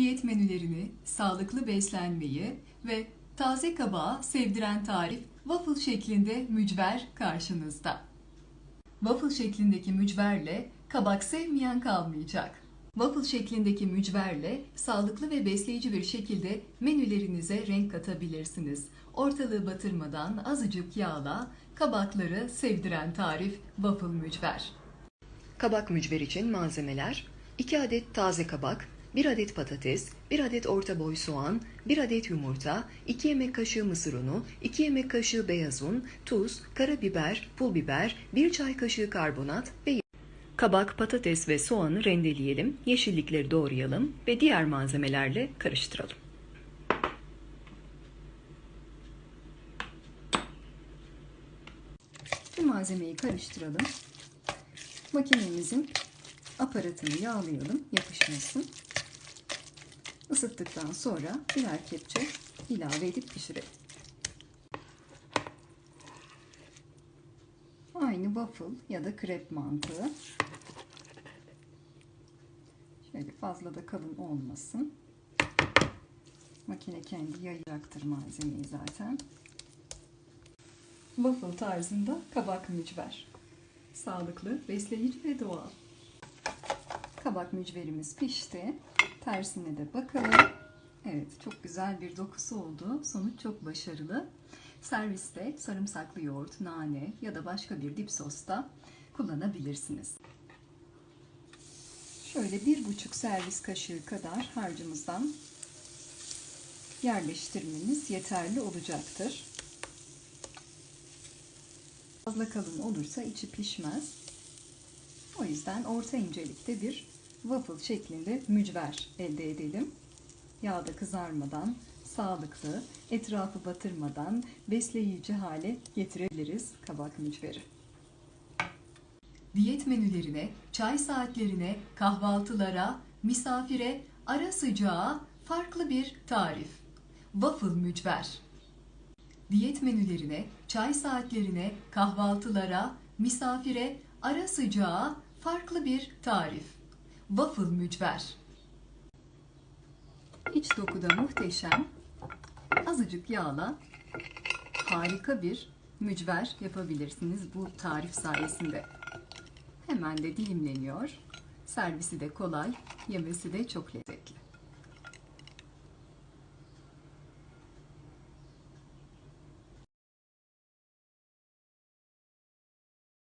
diyet menülerini, sağlıklı beslenmeyi ve taze kabağı sevdiren tarif waffle şeklinde mücver karşınızda. Waffle şeklindeki mücverle kabak sevmeyen kalmayacak. Waffle şeklindeki mücverle sağlıklı ve besleyici bir şekilde menülerinize renk katabilirsiniz. Ortalığı batırmadan azıcık yağla kabakları sevdiren tarif waffle mücver. Kabak mücver için malzemeler 2 adet taze kabak, 1 adet patates, 1 adet orta boy soğan, 1 adet yumurta, 2 yemek kaşığı mısır unu, 2 yemek kaşığı beyaz un, tuz, karabiber, pul biber, 1 çay kaşığı karbonat ve Kabak, patates ve soğanı rendeleyelim, yeşillikleri doğrayalım ve diğer malzemelerle karıştıralım. Bu malzemeyi karıştıralım. Makinemizin aparatını yağlayalım, yapışmasın. Isıttıktan sonra birer kepçe ilave edip pişirelim. Aynı waffle ya da krep mantığı. Şöyle fazla da kalın olmasın. Makine kendi yayacaktır malzemeyi zaten. Waffle tarzında kabak mücver. Sağlıklı, besleyici ve doğal. Kabak mücverimiz pişti. Tersine de bakalım. Evet, çok güzel bir dokusu oldu. Sonuç çok başarılı. Serviste sarımsaklı yoğurt, nane ya da başka bir dip sosta kullanabilirsiniz. Şöyle bir buçuk servis kaşığı kadar harcımızdan yerleştirmeniz yeterli olacaktır. Fazla kalın olursa içi pişmez. O yüzden orta incelikte bir waffle şeklinde mücver elde edelim. Yağda kızarmadan, sağlıklı, etrafı batırmadan besleyici hale getirebiliriz kabak mücveri. Diyet menülerine, çay saatlerine, kahvaltılara, misafire, ara sıcağa farklı bir tarif. Waffle mücver. Diyet menülerine, çay saatlerine, kahvaltılara, misafire, ara sıcağa farklı bir tarif. Waffle mücver. İç dokuda muhteşem, azıcık yağla harika bir mücver yapabilirsiniz bu tarif sayesinde. Hemen de dilimleniyor. Servisi de kolay, yemesi de çok lezzetli.